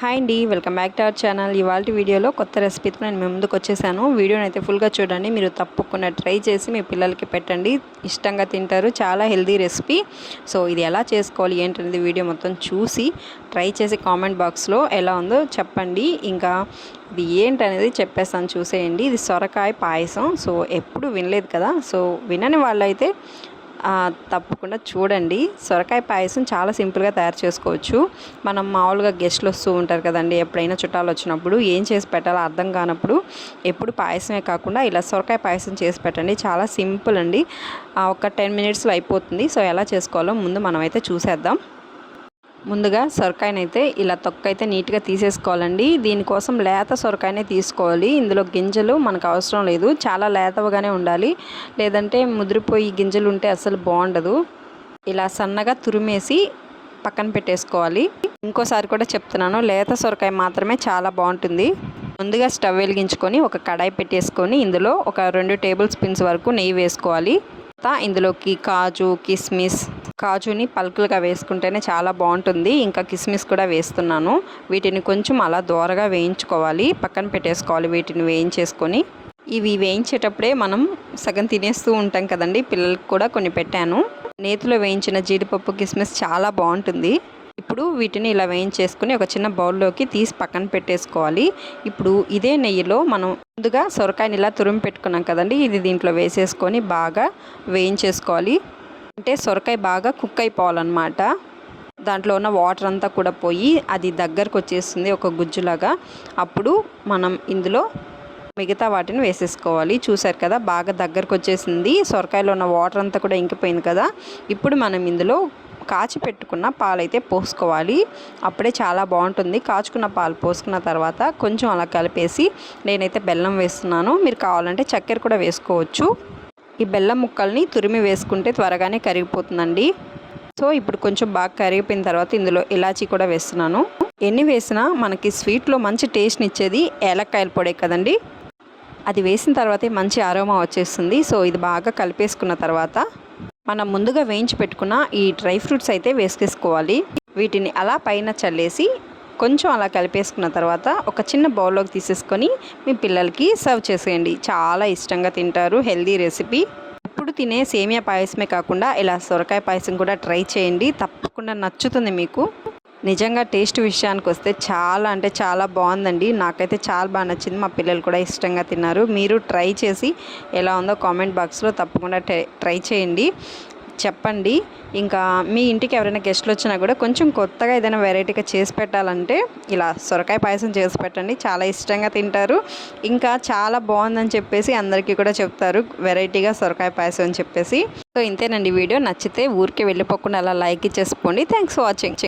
Hi అండి welcome back to our channel. ఇవాళ వీడియోలో కొత్త రెసిపీతో నేను మీ ముందుకు వచ్చేసాను. వీడియోని అయితే ఫుల్గా చూడండి మీరు తప్పకుండా ట్రై చేసి మీ పిల్లలకి పెట్టండి. ఇష్టంగా తింటారు చాలా హెల్దీ రెసిపీ. సో ఇది ఎలా చేసుకోవాలి ఏంటనేది వీడియో మొత్తం చూసి ట్రై చేసి కామెంట్ బాక్స్లో ఎలా ఉందో చెప్పండి. ఇంకా ఇది ఏంటనేది చెప్పేస్తాను చూసేయండి. ఇది సొరకాయ పాయసం సో ఎప్పుడు వినలేదు కదా. సో వినని వాళ్ళైతే తప్పకుండా చూడండి. సొరకాయ పాయసం చాలా సింపుల్గా తయారు చేసుకోవచ్చు. మనం మామూలుగా గెస్ట్లు వస్తూ ఉంటారు కదండి ఎప్పుడైనా చుట్టాలు వచ్చినప్పుడు ఏం చేసి పెట్టాలో అర్థం కానప్పుడు ఎప్పుడు పాయసమే కాకుండా ఇలా సొరకాయ పాయసం చేసి పెట్టండి. చాలా సింపుల్ అండి. ఒక టెన్ మినిట్స్లో అయిపోతుంది. సో ఎలా చేసుకోవాలో ముందు మనమైతే చూసేద్దాం. ముందుగా సొరకాయనైతే ఇలా తొక్క అయితే నీట్గా తీసేసుకోవాలండి. దీనికోసం లేత సొరకాయనే తీసుకోవాలి. ఇందులో గింజలు మనకు అవసరం లేదు. చాలా లేతవగానే ఉండాలి. లేదంటే ముదిరిపోయి గింజలు ఉంటే అసలు బాగుండదు. ఇలా సన్నగా తురిమేసి పక్కన పెట్టేసుకోవాలి. ఇంకోసారి కూడా చెప్తున్నాను. లేత సొరకాయ మాత్రమే చాలా బాగుంటుంది. ముందుగా స్టవ్ వెలిగించుకొని ఒక కడాయి పెట్టేసుకొని ఇందులో ఒక రెండు టేబుల్ స్పూన్స్ వరకు నెయ్యి వేసుకోవాలి. ఇందులోకి కాజు కిస్మిస్ కాజుని పలుకులుగా వేసుకుంటేనే చాలా బాగుంటుంది. ఇంకా కిస్మిస్ కూడా వేస్తున్నాను. వీటిని కొంచెం అలా దోరగా వేయించుకోవాలి. పక్కన పెట్టేసుకోవాలి వీటిని వేయించేసుకొని. ఇవి వేయించేటప్పుడే మనం సగం తినేస్తూ ఉంటాం కదండి. పిల్లలకు కూడా కొన్ని పెట్టాను. నేతిలో వేయించిన జీడిపప్పు కిస్మిస్ చాలా బాగుంటుంది. ఇప్పుడు వీటిని ఇలా వేయించేసుకుని ఒక చిన్న బౌల్లోకి తీసి పక్కన పెట్టేసుకోవాలి. ఇప్పుడు ఇదే నెయ్యిలో మనం ముందుగా సొరకాయని ఇలా తురిమి పెట్టుకున్నాం కదండి. ఇది దీంట్లో వేసేసుకొని బాగా వేయించేసుకోవాలి. అంటే సొరకాయ బాగా కుక్ అయిపోవాలన్నమాట. దాంట్లో ఉన్న వాటర్ అంతా కూడా పోయి అది దగ్గరకు వచ్చేస్తుంది ఒక గుజ్జులాగా. అప్పుడు మనం ఇందులో మిగతా వాటిని వేసేసుకోవాలి. చూసారు కదా బాగా దగ్గరకు వచ్చేసింది. సొరకాయలో ఉన్న వాటర్ అంతా కూడా ఇంకిపోయింది కదా. ఇప్పుడు మనం ఇందులో కాచి పెట్టుకున్న పాలైతే పోసుకోవాలి. అప్పుడే చాలా బాగుంటుంది. కాచుకున్న పాలు పోసుకున్న తర్వాత కొంచెం అలా కలిపేసి నేనైతే బెల్లం వేస్తున్నాను. మీరు కావాలంటే చక్కెర కూడా వేసుకోవచ్చు. ఈ బెల్లం ముక్కల్ని తురిమి వేసుకుంటే త్వరగానే కరిగిపోతుందండి. సో ఇప్పుడు కొంచెం బాగా కరిగిపోయిన తర్వాత ఇందులో ఇలాచీ కూడా వేస్తున్నాను. ఎన్ని వేసినా మనకి స్వీట్లో మంచి టేస్ట్ని ఇచ్చేది ఏలక్కాయల పొడే కదండి. అది వేసిన తర్వాతే మంచి ఆరోమా వచ్చేస్తుంది. సో ఇది బాగా కలిపేసుకున్న తర్వాత మనం ముందుగా వేయించి పెట్టుకున్న ఈ డ్రై ఫ్రూట్స్ అయితే వేసుకేసుకోవాలి వీటిని అలా పైన చల్లేసి కొంచెం అలా కలిపేసుకున్న తర్వాత ఒక చిన్న బౌల్లోకి తీసేసుకొని మీ పిల్లలకి సర్వ్ చేసేయండి. చాలా ఇష్టంగా తింటారు. Healthy recipe. ఇప్పుడు తినే సేమియా పాయసమే కాకుండా ఇలా సొరకాయ పాయసం కూడా ట్రై చేయండి. తప్పకుండా నచ్చుతుంది మీకు. నిజంగా టేస్ట్ విషయానికి వస్తే చాలా అంటే చాలా బాగుందండి. నాకైతే చాలా బాగా నచ్చింది. మా పిల్లలు కూడా ఇష్టంగా తిన్నారు. మీరు ట్రై చేసి ఎలా ఉందో కామెంట్ బాక్స్లో తప్పకుండా ట్రై- ట్రై చేయండి. చెప్పండి. ఇంకా మీ ఇంటికి ఎవరైనా గెస్ట్లు వచ్చినా కూడా కొంచెం కొత్తగా ఏదైనా వెరైటీగా చేసి పెట్టాలంటే ఇలా సొరకాయ పాయసం చేసి పెట్టండి. చాలా ఇష్టంగా తింటారు. ఇంకా చాలా బాగుందని చెప్పేసి అందరికీ కూడా చెప్తారు. వెరైటీగా సొరకాయ పాయసం అని చెప్పేసి. సో ఇంతేనండి వీడియో. నచ్చితే ఊరికే వెళ్ళిపోకుండా అలా లైక్ ఇచ్చేసుకోండి. Thanks for watching.